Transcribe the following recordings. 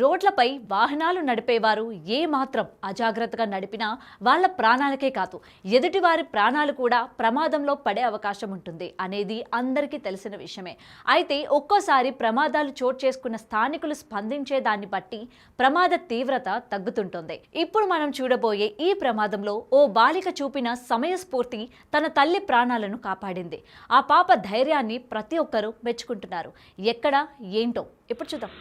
రోడ్లపై వాహనాలు నడిపేవారు ఏ మాత్రం అజాగ్రత్తగా నడిపినా వాళ్ళ ప్రాణాలకే కాదు ఎదుటివారి ప్రాణాలు కూడా ప్రమాదంలో పడే అవకాశం ఉంటుంది అనేది అందరికీ తెలిసిన విషయమే. అయితే ఒక్కోసారి ప్రమాదాలు చోటు చేసుకున్న స్థానికులు స్పందించే దాన్ని బట్టి ప్రమాద తీవ్రత తగ్గుతుంటుంది. ఇప్పుడు మనం చూడబోయే ఈ ప్రమాదంలో ఓ బాలిక చూపిన సమయస్ఫూర్తి తన తల్లి ప్రాణాలను కాపాడింది. ఆ పాప ధైర్యాన్ని ప్రతి ఒక్కరూ మెచ్చుకుంటున్నారు. ఎక్కడ ఏంటో ఇప్పుడు చూద్దాం.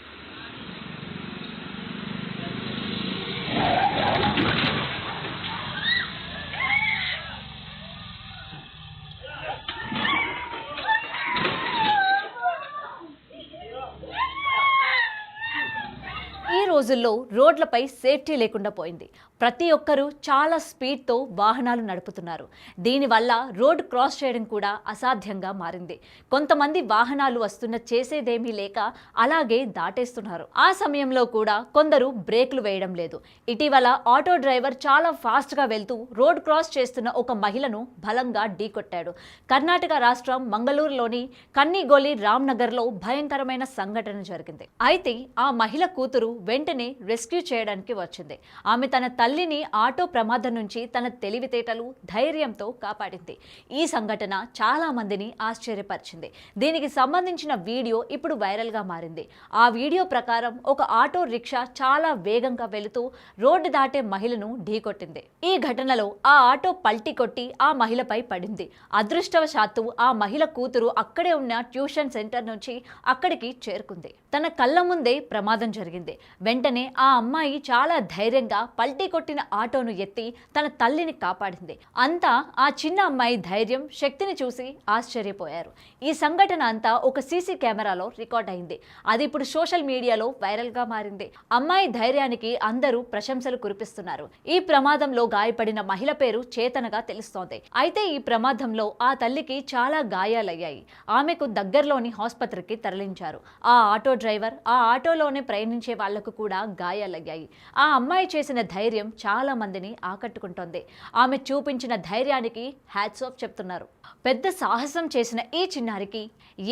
ఈ రోజుల్లో రోడ్లపై సేఫ్టీ లేకుండా పోయింది. ప్రతి ఒక్కరూ చాలా స్పీడ్తో వాహనాలు నడుపుతున్నారు. దీనివల్ల రోడ్ క్రాస్ చేయడం కూడా అసాధ్యంగా మారింది. కొంతమంది వాహనాలు వస్తున్న చేసేదేమీ లేక అలాగే దాటేస్తున్నారు. ఆ సమయంలో కూడా కొందరు బ్రేకులు వేయడం లేదు. ఇటీవల ఆటో డ్రైవర్ చాలా ఫాస్ట్గా వెళ్తూ రోడ్ క్రాస్ చేస్తున్న ఒక మహిళను బలంగా ఢీకొట్టాడు. కర్ణాటక రాష్ట్రం మంగళూరులోని కన్నిగోలి రామ్నగర్లో భయంకరమైన సంఘటన జరిగింది. అయితే ఆ మహిళ కూతురు వెంటనే రెస్క్యూ చేయడానికి వచ్చింది. ఆమె తన తల్లిని ఆటో ప్రమాదం నుంచి తన తెలివితేటలు ధైర్యంతో కాపాడింది. ఈ సంఘటన చాలా మందిని ఆశ్చర్యపరిచింది. దీనికి సంబంధించిన వీడియో ఇప్పుడు వైరల్గా మారింది. ఆ వీడియో ప్రకారం ఒక ఆటో రిక్షా చాలా వేగంగా వెళుతూ రోడ్డు దాటే మహిళను ఢీకొట్టింది. ఈ ఘటనలో ఆ ఆటో పల్టీ కొట్టి ఆ మహిళపై పడింది. అదృష్టవశాత్తు ఆ మహిళ కూతురు అక్కడే ఉన్న ట్యూషన్ సెంటర్ నుంచి అక్కడికి చేరుకుంది. తన కళ్ళ ముందే ప్రమాదం జరిగింది. వెంటనే ఆ అమ్మాయి చాలా ధైర్యంగా పల్టీ కొట్టిన ఆటోను ఎత్తి తన తల్లిని కాపాడింది. అంతా ఆ చిన్న అమ్మాయి ధైర్యం శక్తిని చూసి ఆశ్చర్యపోయారు. ఈ సంఘటన అంతా ఒక సీసీ కెమెరాలో రికార్డ్ అయింది. అది ఇప్పుడు సోషల్ మీడియాలో వైరల్గా మారింది. అమ్మాయి ధైర్యానికి అందరూ ప్రశంసలు కురిపిస్తున్నారు. ఈ ప్రమాదంలో గాయపడిన మహిళ పేరు చేతనగా తెలుస్తోంది. అయితే ఈ ప్రమాదంలో ఆ తల్లికి చాలా గాయాలయ్యాయి. ఆమెకు దగ్గరలోని ఆసుపత్రికి తరలించారు. ఆ ఆటో డ్రైవర్ ఆ ఆటోలోనే ప్రయాణించే వాళ్ళకు కూడా గాయాలయ్యాయి. ఆ అమ్మాయి చేసిన ధైర్యం చాలా మందిని ఆకట్టుకుంటోంది. ఆమె చూపించిన ధైర్యానికి హ్యాట్స్ ఆఫ్ చెప్తున్నారు. పెద్ద సాహసం చేసిన ఈ చిన్నారికి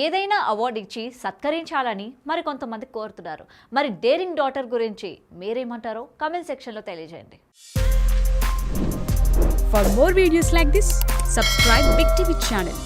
ఏదైనా అవార్డు ఇచ్చి సత్కరించాలని మరి కొంతమంది కోరుతున్నారు. మరి డేరింగ్ డాటర్ గురించి మీరేమంటారో కమెంట్ సెక్షన్లో తెలియజేయండి. For more videos like this subscribe big TV channel